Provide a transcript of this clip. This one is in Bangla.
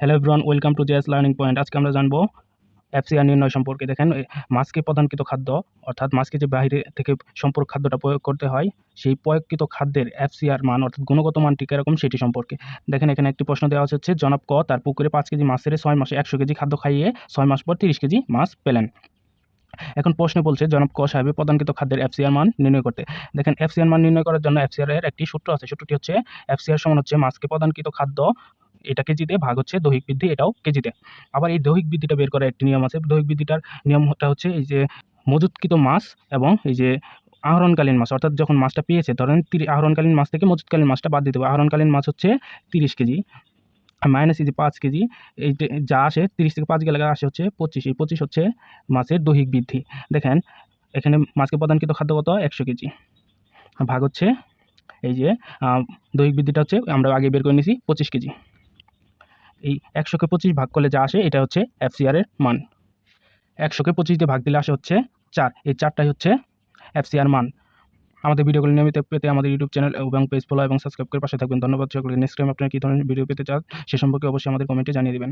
Hello everyone welcome to JS learning point আজকে আমরা জানব এফসিআর নির্ণয় সম্পর্কে। দেখেন মাছকে প্রদানকৃত খাদ্য, অর্থাৎ মাছকে যে বাইরে থেকে সম্পর্ক খাদ্যটা প্রয়োগ করতে হয়, সেই প্রয়োগকৃত খাদ্যের এফসিআর মান, অর্থাৎ গুণগত মানটি কীরকম সেটি সম্পর্কে। দেখেন, এখানে একটি প্রশ্ন দেওয়া হচ্ছে, জনাব ক, তার পুকুরে পাঁচ কেজি মাছের ছয় মাসে একশো কেজি খাদ্য খাইয়ে ছয় মাস পর তিরিশ কেজি মাছ পেলেন। এখন প্রশ্নে বলছে, জনাব ক সাহেবের প্রদানকৃত খাদ্যের এফসিআর মান নির্ণয় করতে। দেখেন এফসিআর মান নির্ণয় করার জন্য এফসিআর এর একটি সূত্র আছে। সূত্রটি হচ্ছে এফসিআর সমান হচ্ছে মাছকে প্রদানকৃত খাদ্য এটা কেজিতে ভাগ হচ্ছে দৈহিক বৃদ্ধি, এটাও কেজিতে আবার এই দৈহিক বৃদ্ধিটা বের করার একটি নিয়ম আছে। দৈহিক বৃদ্ধিটার নিয়মটা হচ্ছে এই যে মজুতকৃত মাছ এবং এই যে আহরণকালীন মাছ। অর্থাৎ যখন মাছটা পেয়েছে, ধরেন তিরি আহরণকালীন মাছ থেকে মজুতকালীন মাছটা বাদ দিতে হবে। আহরণকালীন মাছ হচ্ছে তিরিশ কেজি। মাইনাস এই যে পাঁচ কেজি, এই যে আসে তিরিশ থেকে পাঁচ গেলে আসে হচ্ছে পঁচিশ। এই পঁচিশ হচ্ছে মাছের দৈহিক বৃদ্ধি। দেখেন, এখানে মাছকে প্রদানকৃত খাদ্য কত? একশো কেজি। ভাগ হচ্ছে এই যে দৈহিক বৃদ্ধিটা হচ্ছে আমরা আগে বের করে নিয়েছি পঁচিশ কেজি। এই একশোকে পঁচিশ ভাগ করলে যা আসে, এটা হচ্ছে এফসিআর এর মান। একশোকে পঁচিশ দিয়ে ভাগ দিলে আসে হচ্ছে চার। এই চারটাই হচ্ছে এফসিআর মান। আমাদের ভিডিওগুলি নিয়মিত পেতে আমাদের ইউটিউব চ্যানেল এবং পেজ ফলো এবং সাবস্ক্রাইব করে পাশে থাকবেন। ধন্যবাদ সকলকে। নেক্সট টাইম আপনারা কী ধরনের ভিডিও পেতে চান, সে সম্পর্কে অবশ্যই আমাদের কমেন্টে জানিয়ে দেবেন।